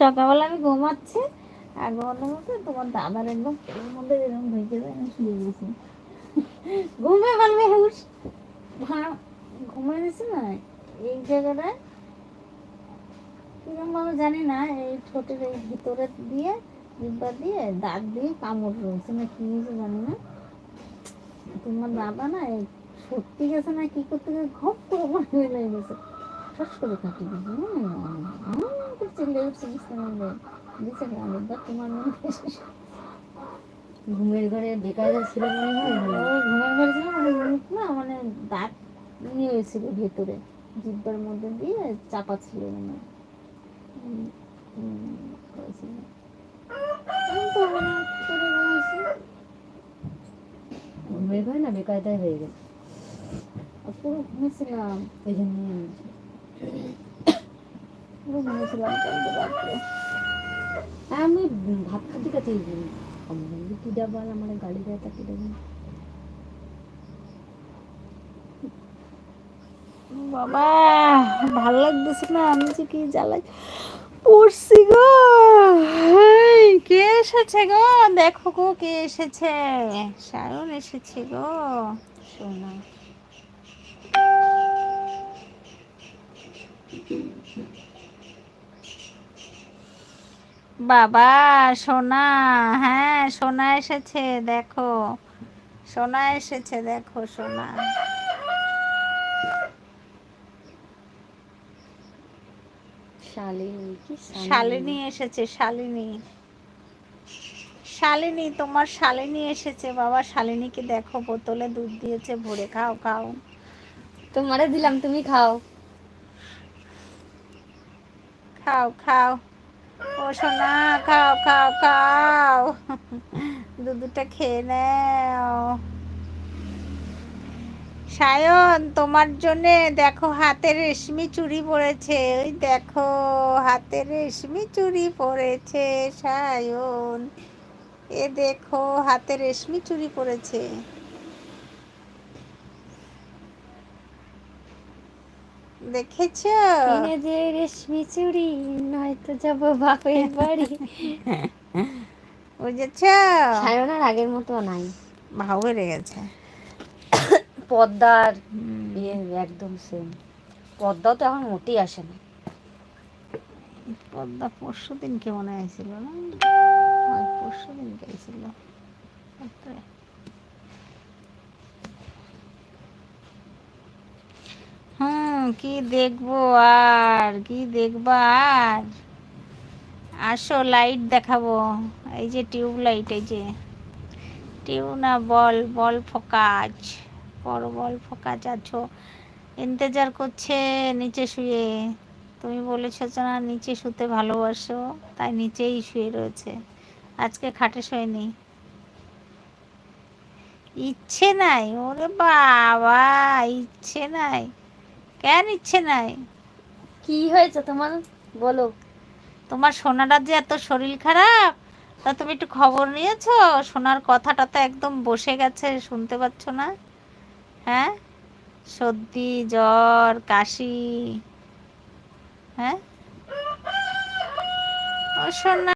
সকালবেলা আমি ঘুমাচ্ছি, আর ঘুমাতে ঘুমাতে তোমার দাদার একদম পেটের মধ্যে এরকম ঢুকে যায়, আমি শুয়ে গেছি। ঘুমে পারবে হুস ঘুমিয়ে গেছি না? এই জায়গাটায়? কীরকম ভাবে জানি না, এই ঠোঁটের এই ভিতরে দিয়ে, জিব্বা দিয়ে দাঁত দিয়ে কামড় রয়েছে, না কি হয়েছে জানি না। তোমার দাদা না এই সত্যি গেছে না কি করতে গেছে ঘপ করে হয়ে গেছে। ঠস করে কাটি দিয়েছে অনেকবার তোমার মনে ঘুমের ঘরে বেকায়দা ছিল মনে হয় ঘুমের ঘরে ছিল মানে মুখ না দাঁত নিয়ে হয়েছিল ভেতরে জিব্বার মধ্যে দিয়ে চাপা ছিল মানে। ঘুমের ঘরে না বেকায়দায় হয়ে গেছে পুরো ঘুমেছিলাম এই জন্য পুরো ঘুমেছিলাম কালকে রাত্রে। আমি ভাত খাতে খাতে কি আমার দেয় তা কি বাবা, ভালো লাগতেছে না, আমি যে কি জ্বালাই পড়ছি গো। কে এসেছে গো? দেখো গো, কে এসেছে? সায়ন এসেছে গো। সোনা বাবা সোনা হ্যাঁ সোনা এসেছে দেখো। সোনা এসেছে দেখো সোনা। শালিনী এসেছে শালিনী। শালিনী তোমার শালিনী এসেছে বাবা। শালিনীকে দেখো বোতলে দুধ দিয়েছে ভরে খাও খাও। তোমারে দিলাম তুমি খাও। খাও খাও। ও, সোনা, খাও খাও খাও। দুধটা খেয়ে নাও। সায়ন, তোমার জন্য দেখো হাতে রেশমি চুড়ি পরেছে। ওই দেখো, হাতে রেশমি চুড়ি পরেছে সায়ন। এ দেখো, হাতে রেশমি চুড়ি পরেছে। দেখেছ? কিনে যে রেশমি চুড়ি নয়তো যাব বাপের বাড়ি। বুঝেছ? সায়নার আগের মতো নাই। ভাও বেড়ে গেছে। পদ্মার ইয়ে একদম সেম পদ্মাও তো এখন মোটেই আসে না। পদ্মা পরশু দিনকে মনে হয়েছিল না? পরশু দিনকে ছিল। কি দেখব আর? কি দেখবা আর? আসো লাইট দেখাবো। এই যে টিউব লাইট এই যে। টিউব না, বল বল ফোকাজ। বড় বল ফোকাজ আছো। ইন্তেজার করছে নিচে শুয়ে। তুমি বলেছ না, নিচে শুতে ভালোবাসো, তাই নিচেই শুয়ে রয়েছে। আজকে খাটে শোয়নি। ইচ্ছে নাই, ওরে বাবা, ইচ্ছে নাই। কেন ইচ্ছে নাই? কি হয়েছে তোমার? বলো। তোমার সোনাটার যে এত শরীর খারাপ তা তুমি একটু খবর নিয়েছো? সোনার কথাটা তো একদম বসে গেছে শুনতে পাচ্ছ না? হ্যাঁ? সর্দি জ্বর কাশি হ্যাঁ? ও সোনা